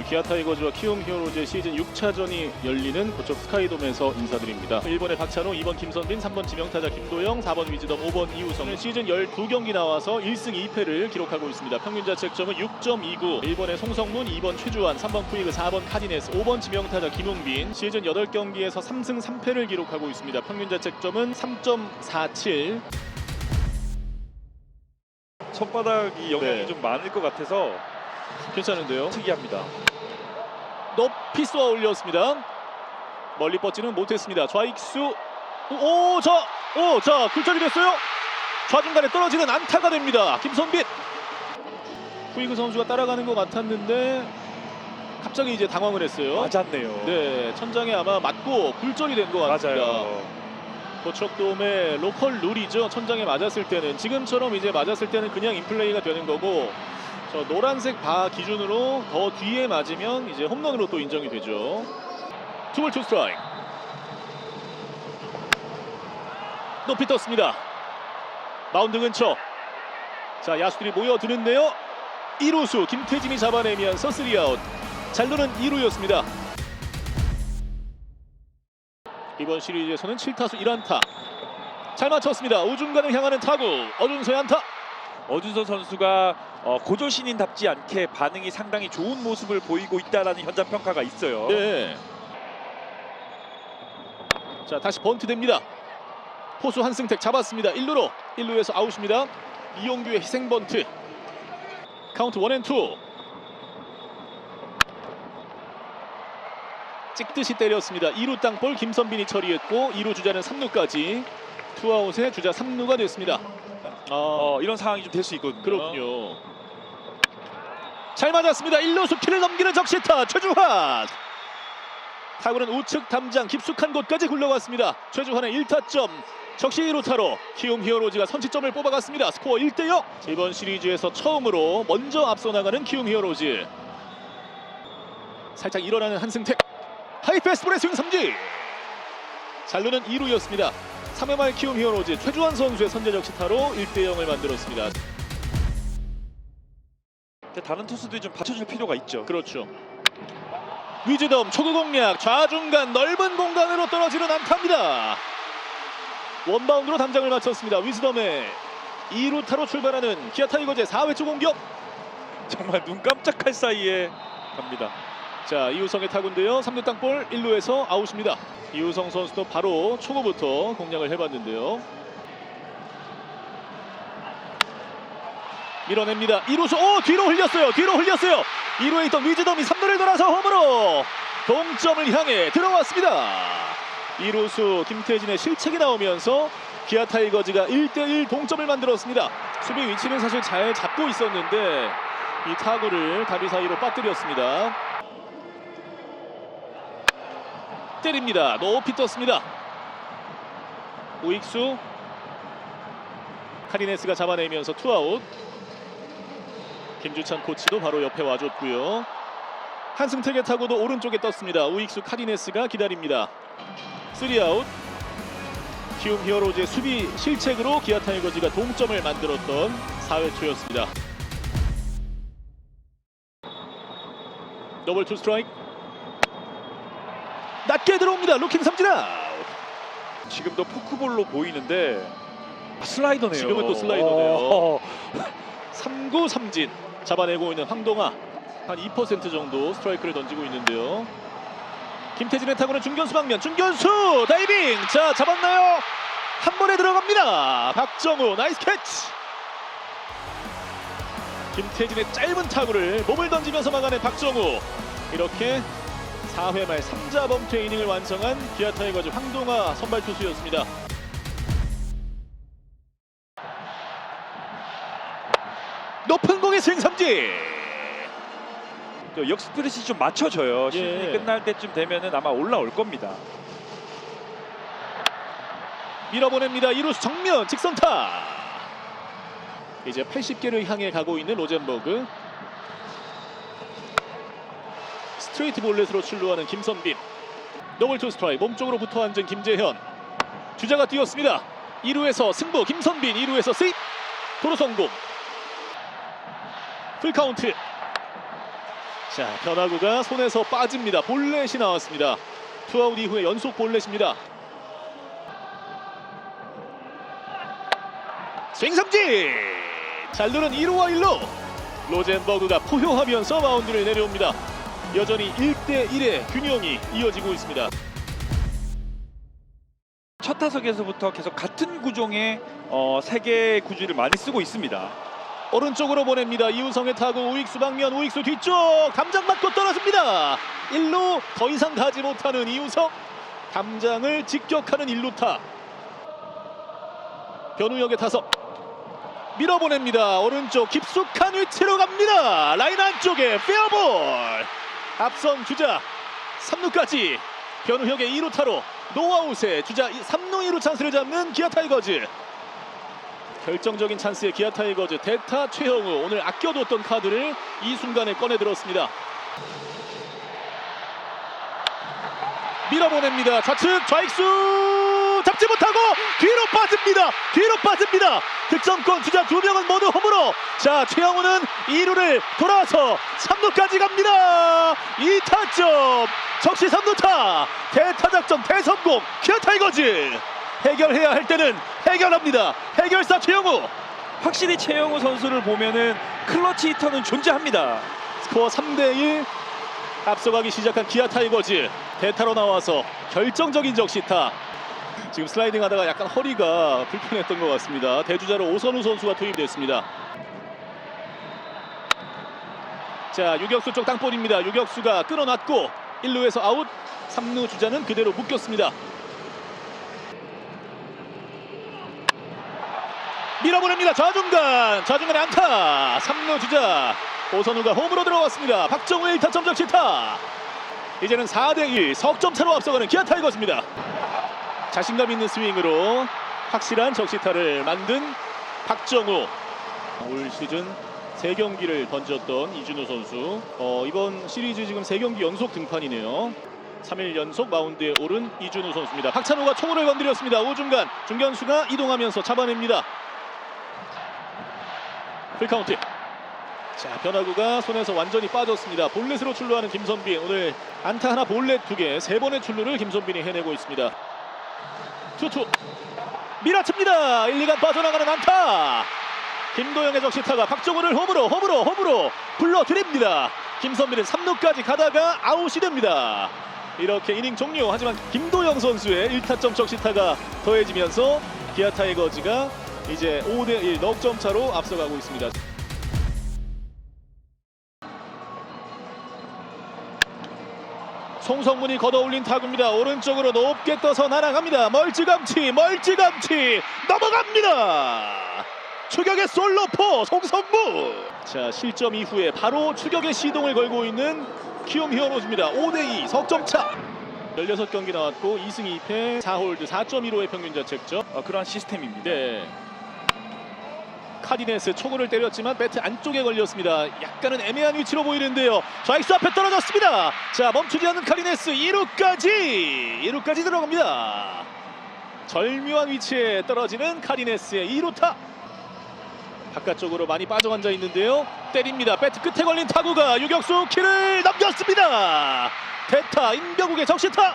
오늘 기아 타이거즈와 키움 히어로즈의 시즌 6차전이 열리는 고척 스카이돔에서 인사드립니다. 1번의 박찬호, 2번 김선빈, 3번 지명타자 김도영, 4번 위즈덤, 5번 이우성. 시즌 12경기 나와서 1승 2패를 기록하고 있습니다. 평균 자책점은 6.29. 1번의 송성문, 2번 최주환, 3번 푸이그, 4번 카디네스, 5번 지명타자 김웅빈. 시즌 8경기에서 3승 3패를 기록하고 있습니다. 평균 자책점은 3.47. 손바닥이 영향이 네. 좀 많을 것 같아서 괜찮은데요? 특이합니다. 높이 쏘아 올렸습니다. 멀리 뻗지는 못했습니다. 좌익수 오, 자, 오, 자, 굴절이 됐어요. 좌중간에 떨어지는 안타가 됩니다. 김선빈. 후이그 선수가 따라가는 것 같았는데 갑자기 이제 당황을 했어요. 맞았네요. 네, 천장에 아마 맞고 굴절이 된 것 같습니다. 맞아요. 고척돔의 로컬 룰이죠. 천장에 맞았을 때는 지금처럼 이제 맞았을 때는 그냥 인플레이가 되는 거고 저 노란색 바 기준으로 더 뒤에 맞으면 이제 홈런으로 또 인정이 되죠. 투볼 투 스트라이크. 높이 떴습니다. 마운드 근처. 자 야수들이 모여드는데요. 1루수 김태진이 잡아내면서 3아웃. 잘루는 2루였습니다. 이번 시리즈에서는 7타수 1안타. 잘 맞췄습니다. 우중간을 향하는 타구. 어준서의 안타. 어준서 선수가 어, 고조신인답지 않게 반응이 상당히 좋은 모습을 보이고 있다라는 현장 평가가 있어요. 네. 자 다시 번트 됩니다. 포수 한승택 잡았습니다. 1루로 1루에서 아웃입니다. 이용규의 희생 번트. 카운트 원앤투. 찍듯이 때렸습니다. 2루 땅볼 김선빈이 처리했고 2루 주자는 3루까지 투아웃에 주자 3루가 됐습니다. 아, 어, 이런 상황이 좀 될 수 있거든요. 그렇군요. 잘 맞았습니다. 1루수 키를 넘기는 적시타 최주환. 타구는 우측 담장 깊숙한 곳까지 굴러갔습니다. 최주환의 1타점. 적시 1루타로 키움 히어로즈가 선취점을 뽑아갔습니다. 스코어 1대0. 이번 시리즈에서 처음으로 먼저 앞서 나가는 키움 히어로즈. 살짝 일어나는 한승택. 하이패스볼의 스윙 삼진. 잘루는 2루였습니다. 3회 말 키움 히어로즈 최주환 선수의 선제 적 시타로 1대 0을 만들었습니다. 근데 다른 투수들이 좀 받쳐줄 필요가 있죠. 그렇죠. 위즈덤 초구 공략 좌중간 넓은 공간으로 떨어지는 안타입니다. 원바운드로 담장을 맞췄습니다. 위즈덤의 2루타로 출발하는 기아 타이거즈의 4회 초 공격. 정말 눈 깜짝할 사이에 갑니다. 자 이우성의 타구인데요. 3루 땅볼 1루에서 아웃입니다. 이우성 선수도 바로 초구부터 공략을 해봤는데요. 밀어냅니다. 2루수 오 뒤로 흘렸어요. 뒤로 흘렸어요. 2루에 있던 위즈덤이 3루를 돌아서 홈으로 동점을 향해 들어왔습니다. 2루수 김태진의 실책이 나오면서 기아 타이거즈가 1대1 동점을 만들었습니다. 수비 위치는 사실 잘 잡고 있었는데 이 타구를 다리 사이로 빠뜨렸습니다. 때립니다. 높이 떴습니다. 우익수 카리네스가 잡아내면서 투아웃. 김주찬 코치도 바로 옆에 와줬고요. 한승택의 타구도 오른쪽에 떴습니다. 우익수 카리네스가 기다립니다. 3아웃. 키움 히어로즈의 수비 실책으로 기아 타이거즈가 동점을 만들었던 4회 초였습니다. 더블 투 스트라이크. 낮게 들어옵니다. 루킹 삼진 아웃. 지금도 포크볼로 보이는데 아, 슬라이더네요. 지금은 또 슬라이더네요. 어, 3구 삼진 잡아내고 있는 황동아 한 2% 정도 스트라이크를 던지고 있는데요. 김태진의 타구는 중견수 방면 중견수 다이빙 자 잡았나요? 한 번에 들어갑니다. 박정우 나이스 캐치. 김태진의 짧은 타구를 몸을 던지면서 막아낸 박정우 이렇게 4회 말 3자 범퇴 이닝을 완성한 기아 타이거즈 황동아 선발 투수였습니다. 높은 공의 스윙 삼진. 그 역스프레시 좀 맞춰줘요. 시즌이 예. 끝날 때쯤 되면은 아마 올라올 겁니다. 밀어보냅니다. 2루수 정면 직선타. 이제 80개를 향해 가고 있는 로젠버그. 스트레이트 볼넷으로 출루하는 김선빈. 더블 투 스트라이크 몸쪽으로 붙어 앉은 김재현. 주자가 뛰었습니다. 2루에서 승부 김선빈 2루에서 세입 도로 성공. 풀 카운트. 자 변화구가 손에서 빠집니다. 볼넷이 나왔습니다. 투아웃 이후에 연속 볼넷입니다. 스윙 삼진 잘 누른 1루와 1루 로젠버그가 포효하면서 마운드를 내려옵니다. 여전히 1대 1의 균형이 이어지고 있습니다. 첫 타석에서부터 계속 같은 구종의 어, 세 개의 구주를 많이 쓰고 있습니다. 오른쪽으로 보냅니다. 이우성의 타구 우익수 방면 우익수 뒤쪽 담장 맞고 떨어집니다. 1루 더 이상 가지 못하는 이우성 담장을 직격하는 1루타 변우혁의 타석 밀어보냅니다. 오른쪽 깊숙한 위치로 갑니다. 라인 안쪽에 페어볼 앞선 주자 3루까지 변우혁의 2루 타로 노아웃에 주자 3루 2루 찬스를 잡는 기아 타이거즈 결정적인 찬스의 기아 타이거즈 대타 최형우 오늘 아껴뒀던 카드를 이 순간에 꺼내 들었습니다. 밀어보냅니다. 좌측 좌익수 잡지 못하고 뒤로 빠집니다. 뒤로 빠집니다. 득점권 주자 두 명은 모두 홈으로 자 최영우는 2루를 돌아서 3루까지 갑니다. 2타점 적시 3루타 대타 작전 대성공 기아 타 이거즈 해결해야 할 때는 해결합니다. 해결사 최영우 확실히 최영우 선수를 보면은 클러치 히터는 존재합니다. 스코어 3대1 앞서가기 시작한 기아 타이거즈 대타로 나와서 결정적인 적시타 지금 슬라이딩 하다가 약간 허리가 불편했던 것 같습니다. 대주자로 오선우 선수가 투입됐습니다. 자 유격수 쪽 땅볼입니다. 유격수가 끌어놨고 1루에서 아웃. 3루 주자는 그대로 묶였습니다. 밀어보냅니다. 좌중간. 좌중간에 안타. 3루 주자. 오선우가 홈으로 들어왔습니다. 박정우의 1타점 적시타. 이제는 4대1 석점 차로 앞서가는 기아 타이거즈입니다 자신감 있는 스윙으로 확실한 적시타를 만든 박정우. 올 시즌 3경기를 던졌던 이준우 선수. 어, 이번 시리즈 지금 3경기 연속 등판이네요. 3일 연속 마운드에 오른 이준우 선수입니다. 박찬호가 총으로 건드렸습니다. 우중간 중견수가 이동하면서 잡아냅니다. 풀카운트. 자 변화구가 손에서 완전히 빠졌습니다. 볼넷으로 출루하는 김선빈. 오늘 안타 하나 볼넷 두개세 번의 출루를 김선빈이 해내고 있습니다 투투. 밀어칩니다. 1, 2간 빠져나가는 안타. 김도영의 적시타가 박정우를 홈으로 홈으로 홈으로 불러드립니다. 김선빈은 3루까지 가다가 아웃이 됩니다. 이렇게 이닝 종료. 하지만 김도영 선수의 1타점 적시타가 더해지면서 기아 타이거즈가 이제 5대1 넉점 차로 앞서가고 있습니다 송성문이 걷어올린 타구입니다. 오른쪽으로 높게 떠서 날아갑니다. 멀찌감치 멀찌감치 넘어갑니다. 추격의 솔로포 송성문. 자 실점 이후에 바로 추격의 시동을 걸고 있는 키움 히어로즈입니다. 5대2 석점차. 16경기 나왔고 2승 2패 4홀드 4.15의 평균 자책점. 어, 그러한 시스템입니다. 네. 카디네스 초구를 때렸지만 배트 안쪽에 걸렸습니다. 약간은 애매한 위치로 보이는데요. 좌익수 앞에 떨어졌습니다. 자 멈추지 않는 카디네스 2루까지 2루까지 들어갑니다. 절묘한 위치에 떨어지는 카디네스의 2루타. 바깥쪽으로 많이 빠져 앉아 있는데요. 때립니다. 배트 끝에 걸린 타구가 유격수 키를 넘겼습니다. 대타 임병국의 적시타.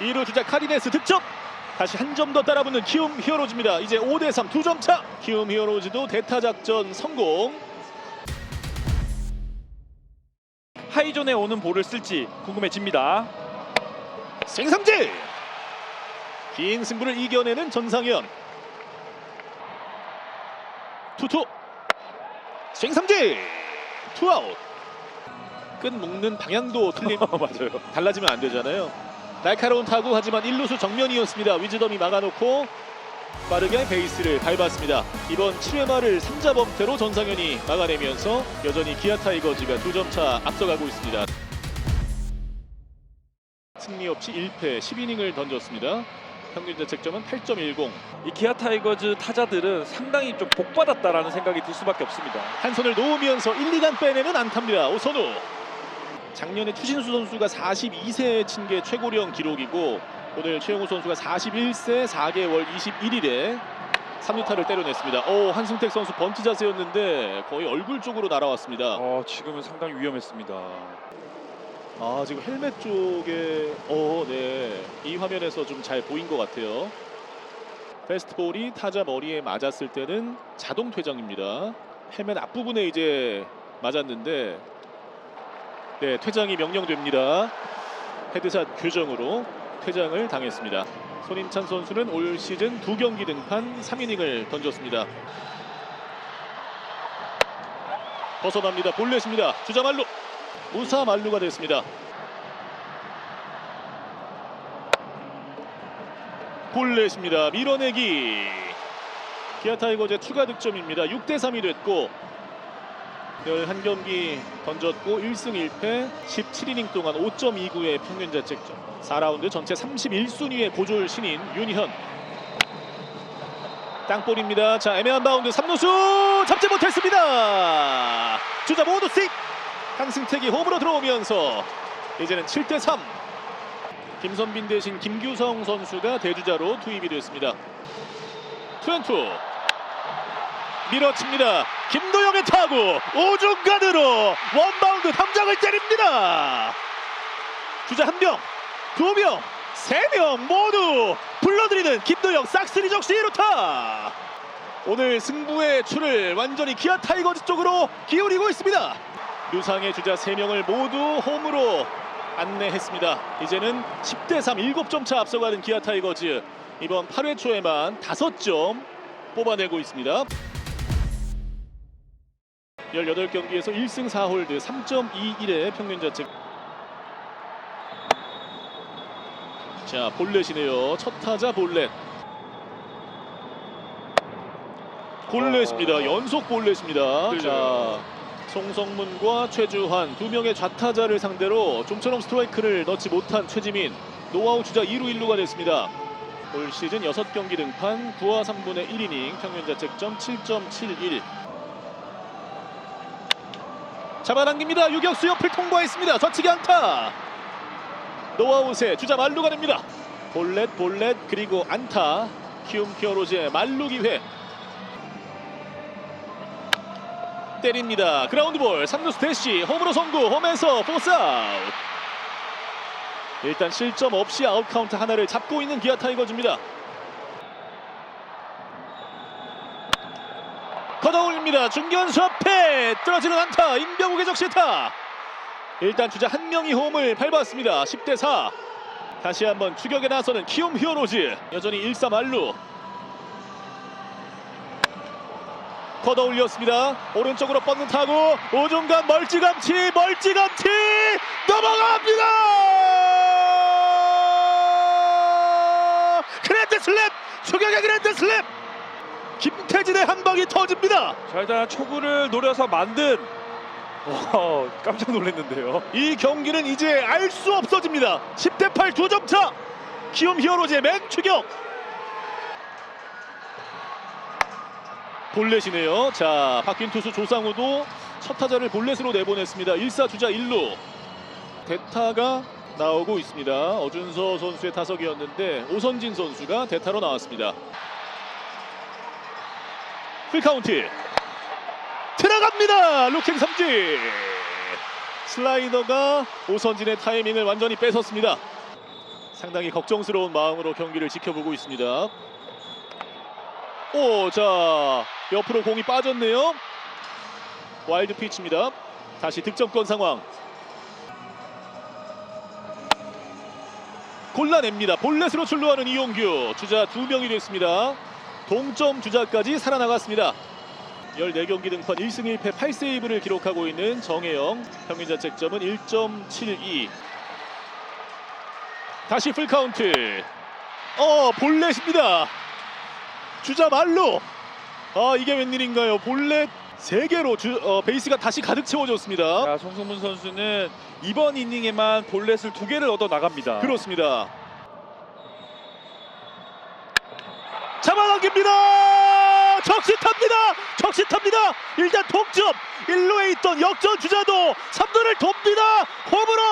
2루 주자 카디네스 득점. 다시 한 점 더 따라붙는 키움 히어로즈입니다. 이제 5대3 두 점 차. 키움 히어로즈도 대타 작전 성공. 하이존에 오는 볼을 쓸지 궁금해집니다. 생삼진. 긴 승부를 이겨내는 전상현. 투투. 생삼진. 투아웃. 끝 묶는 방향도 틀림. 맞아요. 달라지면 안 되잖아요. 날카로운 타구 하지만 1루수 정면이었습니다. 위즈덤이 막아놓고 빠르게 베이스를 밟았습니다. 이번 7회 말을 3자 범퇴로 전상현이 막아내면서 여전히 기아 타이거즈가 두점차 앞서가고 있습니다. 승리 없이 1패 10이닝을 던졌습니다. 평균 자책점은 8.10. 이 기아 타이거즈 타자들은 상당히 좀 복받았다라는 생각이 들 수밖에 없습니다. 한 손을 놓으면서 1, 2간 빼내는 안타입니다. 오선우. 작년에 추신수 선수가 42세에 친게 최고령 기록이고 오늘 최영우 선수가 41세 4개월 21일에 3루타를 때려냈습니다. 오 한승택 선수 번트 자세였는데 거의 얼굴 쪽으로 날아왔습니다. 어, 지금은 상당히 위험했습니다. 아 지금 헬멧 쪽에 어네이 화면에서 좀 잘 보인 것 같아요. 페스트볼이 타자 머리에 맞았을 때는 자동 퇴장입니다. 헬멧 앞부분에 이제 맞았는데 네 퇴장이 명령됩니다. 헤드샷 교정으로 퇴장을 당했습니다. 손임찬 선수는 올 시즌 두 경기 등판 3이닝을 던졌습니다. 벗어납니다. 볼넷입니다. 주자 말루 무사 만루가 됐습니다. 볼넷입니다. 밀어내기. 기아 타이거즈의 추가 득점입니다. 6대 3이 됐고 11경기 던졌고 1승 1패 17이닝 동안 5.29의 평균 자책점 4라운드 전체 31순위의 고졸 신인 윤희현 땅볼입니다. 자 애매한 바운드 3루수 잡지 못했습니다. 주자 모두 씩 한승택이 홈으로 들어오면서 이제는 7대 3. 김선빈 대신 김규성 선수가 대주자로 투입이 됐습니다. 투앤투 밀어칩니다. 김도영의 타구 오중간으로 원바운드 담장을 때립니다. 주자 한 명, 두 명, 세 명 모두 불러들이는 김도영 싹쓸이 적시 1루타. 오늘 승부의 추를 완전히 기아 타이거즈 쪽으로 기울이고 있습니다. 류상의 주자 3명을 모두 홈으로 안내했습니다. 이제는 10대 3 7점 차 앞서가는 기아 타이거즈 이번 8회 초에만 5점 뽑아내고 있습니다. 18경기에서 1승 4홀드 3.21의 평균 자책. 자 볼넷이네요. 첫 타자 볼넷. 볼넷입니다. 연속 볼넷입니다. 자. 송성문과 최주환 두 명의 좌타자를 상대로 좀처럼 스트라이크를 넣지 못한 최지민. 노아웃 주자 2루 1루가 됐습니다. 올 시즌 6경기 등판 9와 3분의 1이닝 평균 자책점 7.71 잡아당깁니다. 유격수 옆을 통과했습니다. 좌측에 안타. 노아웃에 주자 말루가 됩니다. 볼넷 볼넷 그리고 안타. 키움 히어로즈의 말루 기회. 때립니다. 그라운드 볼 3루수 대시 홈으로 성구 홈에서 포스 아웃. 일단 실점 없이 아웃 카운트 하나를 잡고 있는 기아 타이거즈입니다. 걷어올립니다. 중견수 앞에 떨어지는 안타. 임병욱의 적시타. 일단 주자 한 명이 홈을 밟았습니다. 10대 4. 다시 한번 추격에 나서는 키움 히어로즈. 여전히 1-3 말루. 걷어 올렸습니다. 오른쪽으로 뻗는 타구. 오중간 멀찌감치 멀찌감치 넘어갑니다. 그랜드 슬랩 추격의 그랜드 슬랩. 김태진의 한 방이 터집니다. 자 일단 초구를 노려서 만든 와 깜짝 놀랐는데요. 이 경기는 이제 알 수 없어집니다. 10대 8 두 점 차. 키움 히어로즈의 맹추격. 볼넷이네요. 자, 바뀐 투수 조상우도 첫 타자를 볼넷으로 내보냈습니다. 1사 주자 1루. 대타가 나오고 있습니다. 어준서 선수의 타석이었는데 오선진 선수가 대타로 나왔습니다. 풀카운트 들어갑니다. 루킹 삼진. 슬라이더가 오선진의 타이밍을 완전히 뺏었습니다. 상당히 걱정스러운 마음으로 경기를 지켜보고 있습니다. 오, 자 옆으로 공이 빠졌네요. 와일드 피치입니다. 다시 득점권 상황. 골라냅니다. 볼넷으로 출루하는 이용규. 주자 두 명이 됐습니다. 동점 주자까지 살아나갔습니다. 14경기 등판 1승 1패 8세이브를 기록하고 있는 정혜영. 평균 자책점은 1.72 다시 풀카운트. 어 볼넷입니다. 주자 말로. 아 이게 웬일인가요? 볼넷 3개로 주, 어, 베이스가 다시 가득 채워졌습니다. 자 송승문 선수는 이번 이닝에만 볼넷을 두 개를 얻어 나갑니다. 그렇습니다 잡아당깁니다. 적시탑니다. 적시탑니다. 일단 동점. 1루에 있던 역전 주자도 3루를 돕니다. 홈으로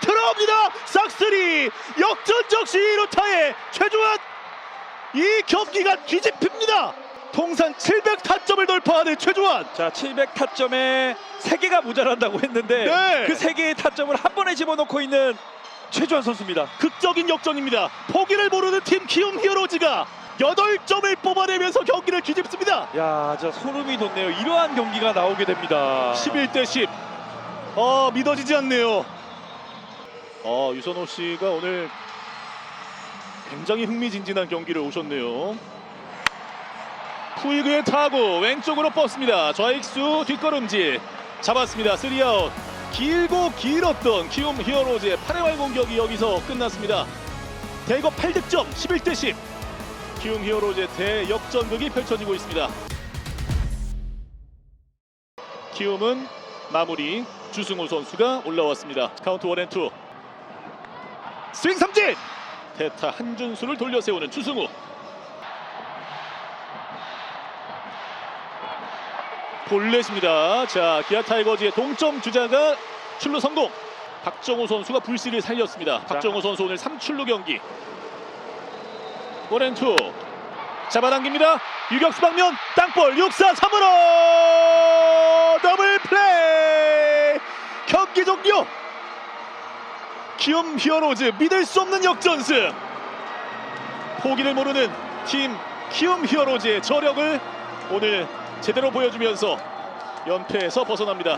들어옵니다. 싹쓸이. 역전 적시 1루타에 최종환. 이 경기가 뒤집힙니다. 통산 700 타점을 돌파하는 최주환. 자, 700 타점에 3개가 모자란다고 했는데 네. 그 3개의 타점을 한 번에 집어넣고 있는 최주환 선수입니다. 극적인 역전입니다. 포기를 모르는 팀 키움 히어로즈가 8점을 뽑아내면서 경기를 뒤집습니다. 야, 진짜 소름이 돋네요. 이러한 경기가 나오게 됩니다. 11대 10. 어, 믿어지지 않네요. 어, 유선호 씨가 오늘 굉장히 흥미진진한 경기를 오셨네요. 푸이그의 타구 왼쪽으로 뻗습니다. 좌익수 뒷걸음질 잡았습니다. 3아웃. 길고 길었던 키움 히어로즈의 8회말 공격이 여기서 끝났습니다. 대거 8득점 11대 10. 키움 히어로즈의 대역전극이 펼쳐지고 있습니다. 키움은 마무리 주승우 선수가 올라왔습니다. 카운트 원앤투 스윙 삼진 대타 한준수를 돌려 세우는 주승우 볼넷입니다. 자 기아 타이거즈의 동점 주자가 출루 성공. 박정호 선수가 불씨를 살렸습니다. 박정호 선수 오늘 3출루 경기. 원앤투 잡아당깁니다. 유격수 방면 땅볼 6사 3으로 더블 플레이 경기 종료 키움 히어로즈 믿을 수 없는 역전승 포기를 모르는 팀 키움 히어로즈의 저력을 오늘 제대로 보여주면서 연패에서 벗어납니다